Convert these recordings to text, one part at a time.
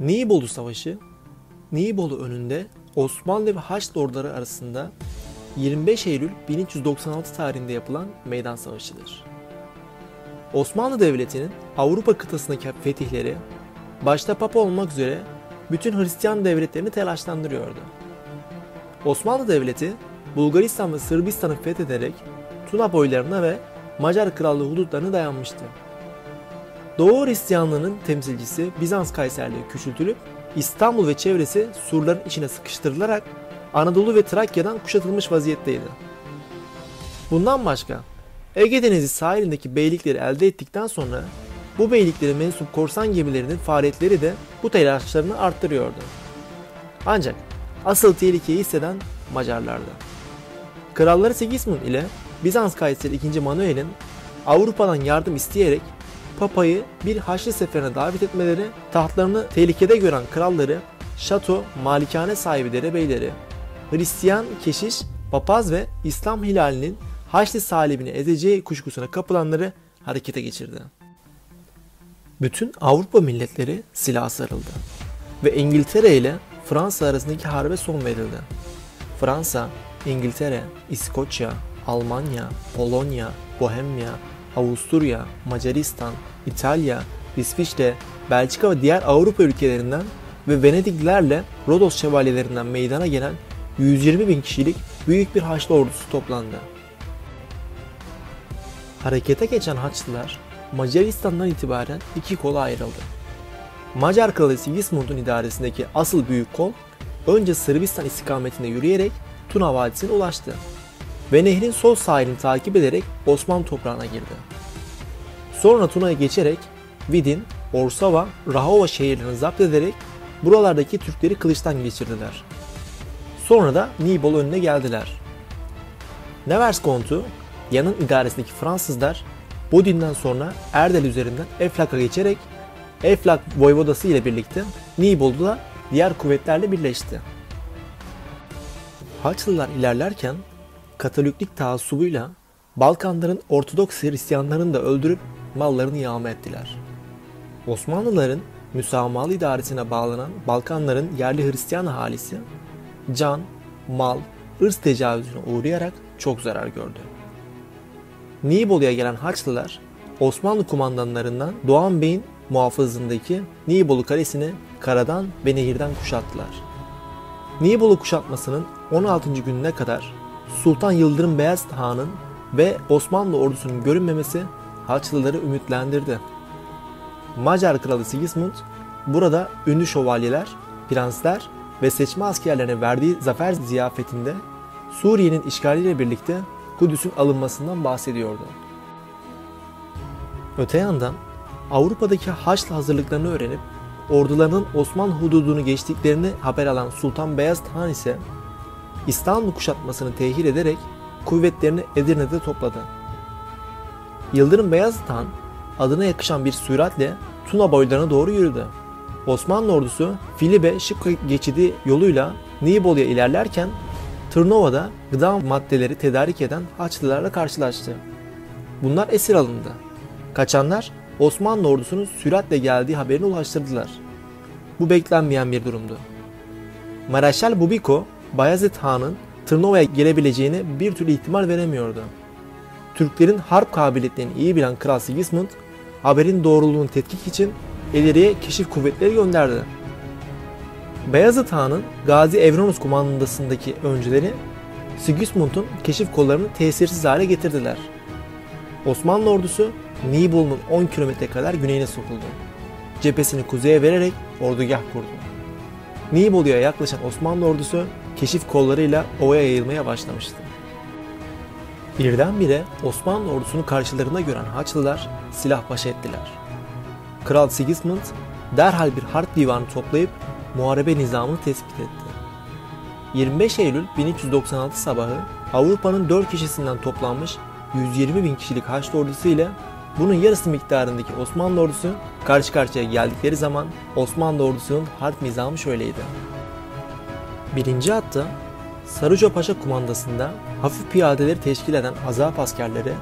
Nibolu Savaşı, Nibolu önünde Osmanlı ve Haçlı orduları arasında 25 Eylül 1396 tarihinde yapılan meydan savaşıdır. Osmanlı Devleti'nin Avrupa kıtasındaki fetihleri başta Papa olmak üzere bütün Hristiyan devletlerini telaşlandırıyordu. Osmanlı Devleti Bulgaristan ve Sırbistan'ı fethederek Tuna boylarına ve Macar Krallığı hudutlarına dayanmıştı. Doğu Hristiyanlığının temsilcisi Bizans Kayserliği küçültülüp İstanbul ve çevresi surların içine sıkıştırılarak Anadolu ve Trakya'dan kuşatılmış vaziyetteydi. Bundan başka Ege Denizi sahilindeki beylikleri elde ettikten sonra bu beyliklere mensup korsan gemilerinin faaliyetleri de bu telaşlarını arttırıyordu. Ancak asıl tehlikeyi hisseden Macarlardı. Kralları Sigismund ile Bizans Kayseri 2. Manuel'in Avrupa'dan yardım isteyerek Papa'yı bir Haçlı seferine davet etmeleri tahtlarını tehlikede gören kralları, şato, malikane sahibi derebeyleri, Hristiyan keşiş, papaz ve İslam hilalinin Haçlı salibini ezeceği kuşkusuna kapılanları harekete geçirdi. Bütün Avrupa milletleri silah sarıldı ve İngiltere ile Fransa arasındaki harbe son verildi. Fransa, İngiltere, İskoçya, Almanya, Polonya, Bohemya, Avusturya, Macaristan, İtalya, İsviçre, Belçika ve diğer Avrupa ülkelerinden ve Venediklilerle Rodos şövalyelerinden meydana gelen 120 bin kişilik büyük bir Haçlı ordusu toplandı. Harekete geçen Haçlılar Macaristan'dan itibaren iki kola ayrıldı. Macar kralı Sigismund'un idaresindeki asıl büyük kol önce Sırbistan istikametinde yürüyerek Tuna Vadisi'ne ulaştı ve nehrin sol sahilini takip ederek Osmanlı toprağına girdi. Sonra Tuna'ya geçerek Vidin, Orsava, Rahova şehirlerini zapt ederek buralardaki Türkleri kılıçtan geçirdiler. Sonra da Nibol önüne geldiler. Nevers kontu, yanın idaresindeki Fransızlar Bodin'den sonra Erdel üzerinden Eflak'a geçerek Eflak voyvodası ile birlikte Nibol'da diğer kuvvetlerle birleşti. Haçlılar ilerlerken Katoliklik taassubuyla Balkanların Ortodoks Hristiyanlarını da öldürüp mallarını yağma ettiler. Osmanlıların müsamahalı idaresine bağlanan Balkanların yerli Hristiyan ahalisi can, mal, ırz tecavüzüne uğrayarak çok zarar gördü. Nibolu'ya gelen Haçlılar Osmanlı kumandanlarından Doğan Bey'in muhafızındaki Nibolu Kalesi'ni karadan ve nehirden kuşattılar. Nibolu kuşatmasının 16. gününe kadar Sultan Yıldırım Beyazıt Han'ın ve Osmanlı ordusunun görünmemesi Haçlıları ümitlendirdi. Macar kralı Sigismund burada ünlü şövalyeler, prensler ve seçme askerlerine verdiği zafer ziyafetinde Suriye'nin işgaliyle birlikte Kudüs'ün alınmasından bahsediyordu. Öte yandan Avrupa'daki Haçlı hazırlıklarını öğrenip ordularının Osmanlı hududunu geçtiklerini haber alan Sultan Beyazıt Han ise İstanbul kuşatmasını tehir ederek kuvvetlerini Edirne'de topladı. Yıldırım Beyazıt Han adına yakışan bir süratle Tuna boylarına doğru yürüdü. Osmanlı ordusu Filibe Şıkkı geçidi yoluyla Nibolu'ya ilerlerken Tırnova'da gıda maddeleri tedarik eden Haçlılarla karşılaştı. Bunlar esir alındı. Kaçanlar Osmanlı ordusunun süratle geldiği haberini ulaştırdılar. Bu beklenmeyen bir durumdu. Mareşal Bubiko, Bayezid Han'ın Tırnova'ya gelebileceğini bir türlü ihtimal veremiyordu. Türklerin harp kabiliyetlerini iyi bilen Kral Sigismund, haberin doğruluğunu tetkik için ileriye keşif kuvvetleri gönderdi. Beyazıt Han'ın Gazi Evronus kumandasındaki öncüleri Sigismund'un keşif kollarını tesirsiz hale getirdiler. Osmanlı ordusu Nibolu'nun 10 kilometre kadar güneyine sokuldu. Cephesini kuzeye vererek ordugah kurdu. Nibolu'ya yaklaşan Osmanlı ordusu keşif kollarıyla ovaya yayılmaya başlamıştı. Birdenbire Osmanlı ordusunu karşılarında gören Haçlılar silah baş ettiler. Kral Sigismund derhal bir harp divanı toplayıp muharebe nizamını tespit etti. 25 Eylül 1396 sabahı Avrupa'nın dört kişisinden toplanmış 120 bin kişilik Haçlı ordusu ile bunun yarısı miktarındaki Osmanlı ordusu karşı karşıya geldikleri zaman Osmanlı ordusunun harp nizamı şöyleydi. Birinci hatta Sarıca Paşa kumandasında hafif piyadeleri teşkil eden azap askerleri,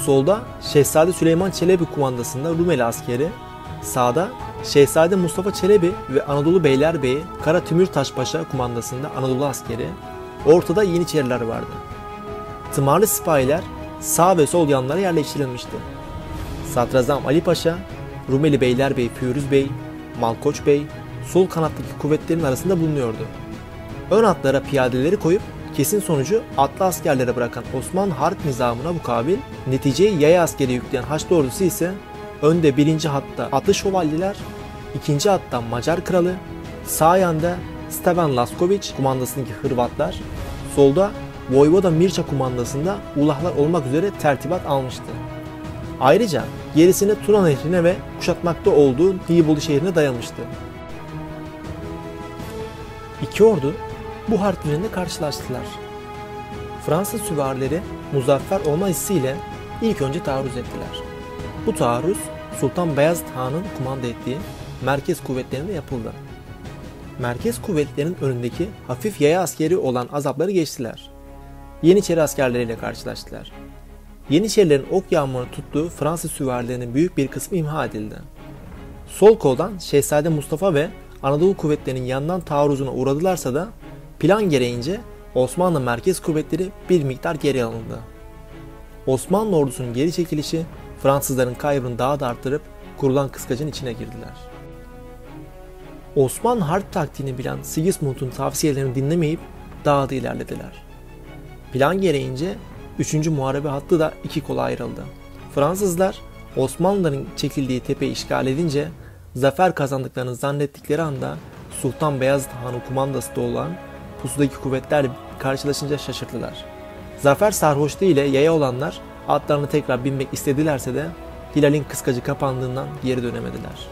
solda Şehzade Süleyman Çelebi kumandasında Rumeli askeri, sağda Şehzade Mustafa Çelebi ve Anadolu Beylerbeyi Kara Tümürtaş Paşa kumandasında Anadolu askeri, ortada Yeniçeriler vardı. Tımarlı sipahiler sağ ve sol yanlara yerleştirilmişti. Sadrazam Ali Paşa, Rumeli Beylerbeyi Firuz Bey, Malkoç Bey, sol kanattaki kuvvetlerin arasında bulunuyordu. Ön atlara piyadeleri koyup kesin sonucu atlı askerlere bırakan Osmanlı harp nizamına mukabil neticeyi yaya askeri yükleyen Haçlı ordusu ise önde birinci hatta atlı şövalyeler, ikinci hatta Macar kralı, sağ yanda Stevan Laskovic kumandasındaki Hırvatlar, solda Voyvoda Mirça kumandasında Ulahlar olmak üzere tertibat almıştı. Ayrıca gerisini Tuna Nehri'ne ve kuşatmakta olduğu Nibolu şehrine dayamıştı. İki ordu bu harp üzerinde karşılaştılar. Fransız süvarileri muzaffer olma hissiyle ilk önce taarruz ettiler. Bu taarruz Sultan Beyazıt Han'ın kumanda ettiği merkez kuvvetlerinde yapıldı. Merkez kuvvetlerinin önündeki hafif yaya askeri olan azapları geçtiler. Yeniçeri askerleriyle karşılaştılar. Yeniçerilerin ok yağmurunu tuttuğu Fransız süvarilerinin büyük bir kısmı imha edildi. Sol koldan Şehzade Mustafa ve Anadolu kuvvetlerinin yandan taarruzuna uğradılarsa da plan gereğince Osmanlı merkez kuvvetleri bir miktar geri alındı. Osmanlı ordusunun geri çekilişi Fransızların kaybını daha da arttırıp kurulan kıskacın içine girdiler. Osmanlı harp taktiğini bilen Sigismund'un tavsiyelerini dinlemeyip daha da ilerlediler. Plan gereğince 3. muharebe hattı da iki kola ayrıldı. Fransızlar Osmanlıların çekildiği tepeyi işgal edince zafer kazandıklarını zannettikleri anda Sultan Beyazıt Han'ın kumandası da olan pusudaki kuvvetler karşılaşınca şaşırdılar. Zafer sarhoşluğu ile yaya olanlar atlarını tekrar binmek istedilerse de Hilal'in kıskacı kapandığından geri dönemediler.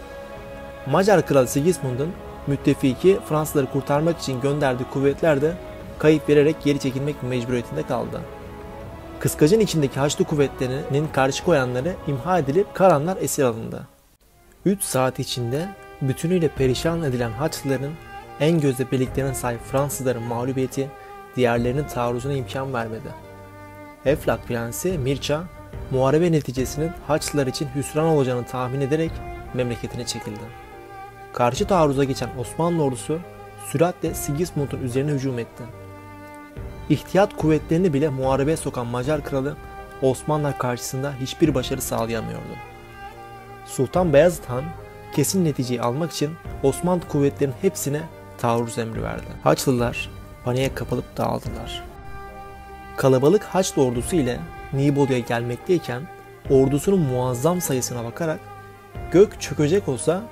Macar kralı Sigismund'un müttefiki Fransızları kurtarmak için gönderdiği kuvvetler de kayıp vererek geri çekilmek mecburiyetinde kaldı. Kıskacın içindeki Haçlı kuvvetlerinin karşı koyanları imha edilip Karanlar esir alındı. 3 saat içinde bütünüyle perişan edilen Haçlıların en gözde birliklerine sahip Fransızların mağlubiyeti diğerlerinin taarruzuna imkan vermedi. Eflak prensi Mirça, muharebe neticesinin Haçlılar için hüsran olacağını tahmin ederek memleketine çekildi. Karşı taarruza geçen Osmanlı ordusu süratle Sigismund'un üzerine hücum etti. İhtiyat kuvvetlerini bile muharebeye sokan Macar kralı Osmanlılar karşısında hiçbir başarı sağlayamıyordu. Sultan Beyazıt Han kesin neticeyi almak için Osmanlı kuvvetlerinin hepsine taarruz emri verdi. Haçlılar paniğe kapılıp dağıldılar. Kalabalık Haçlı ordusu ile Nibolu'ya gelmekteyken ordusunun muazzam sayısına bakarak gök çökecek olsa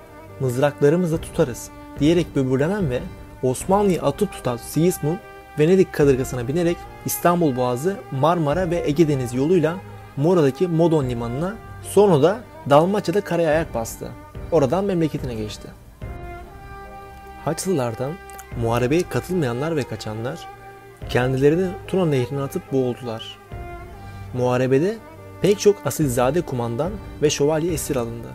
mızraklarımızla tutarız diyerek böbürlenen ve Osmanlı'yı atıp tutan Sigismund Venedik kadırgasına binerek İstanbul Boğazı, Marmara ve Ege Denizi yoluyla Mora'daki Modon limanına sonra da Dalmaçya'da karaya ayak bastı. Oradan memleketine geçti. Haçlılardan muharebeye katılmayanlar ve kaçanlar kendilerini Tuna nehrine atıp boğuldular. Muharebede pek çok asilzade kumandan ve şövalye esir alındı.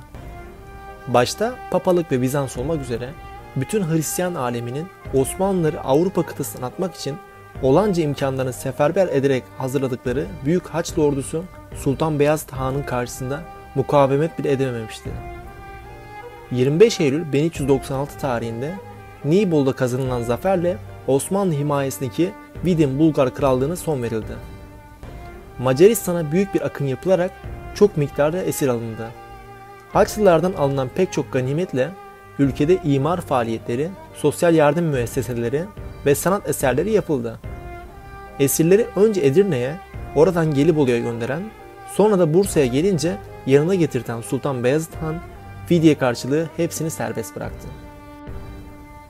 Başta papalık ve Bizans olmak üzere bütün Hristiyan aleminin Osmanlıları Avrupa kıtasına atmak için olanca imkanlarını seferber ederek hazırladıkları Büyük Haçlı ordusu Sultan Beyazıt Han'ın karşısında mukavemet bile edememişti. 25 Eylül 1396 tarihinde Nibolu'da kazanılan zaferle Osmanlı himayesindeki Vidin Bulgar Krallığı'na son verildi. Macaristan'a büyük bir akın yapılarak çok miktarda esir alındı. Haçlılardan alınan pek çok ganimetle ülkede imar faaliyetleri, sosyal yardım müesseseleri ve sanat eserleri yapıldı. Esirleri önce Edirne'ye, oradan Gelibolu'ya gönderen, sonra da Bursa'ya gelince yanına getirten Sultan Beyazıt Han, fidye karşılığı hepsini serbest bıraktı.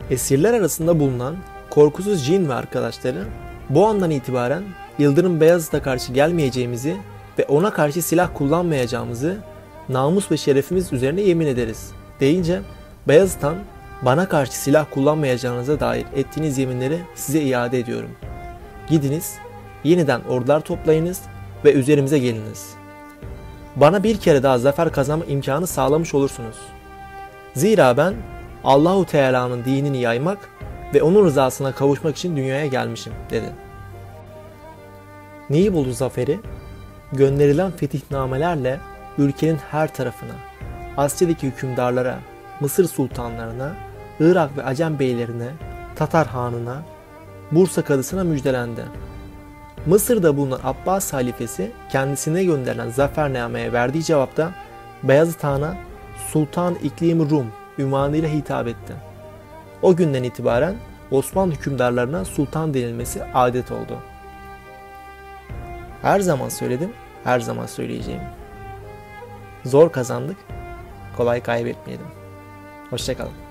Esirler arasında bulunan korkusuz cin ve arkadaşları bu andan itibaren Yıldırım Beyazıt'a karşı gelmeyeceğimizi ve ona karşı silah kullanmayacağımızı namus ve şerefimiz üzerine yemin ederiz deyince Beyazıt bana karşı silah kullanmayacağınıza dair ettiğiniz yeminleri size iade ediyorum. Gidiniz, yeniden ordular toplayınız ve üzerimize geliniz. Bana bir kere daha zafer kazanma imkanı sağlamış olursunuz. Zira ben Allahu Teala'nın dinini yaymak ve onun rızasına kavuşmak için dünyaya gelmişim dedi. Neyi buldu zaferi? Gönderilen fetihnamelerle ülkenin her tarafına, Asya'daki hükümdarlara, Mısır sultanlarına, Irak ve Acem beylerine, Tatar hanına, Bursa kadısına müjdelendi. Mısır'da bulunan Abbas halifesi kendisine gönderilen zafernameye verdiği cevapta Beyazıt Han'a Sultan İklim Rum ünvanıyla hitap etti. O günden itibaren Osmanlı hükümdarlarına sultan denilmesi adet oldu. Her zaman söyledim, her zaman söyleyeceğim. Zor kazandık, kolay kaybetmeyelim. Hoşçakalın.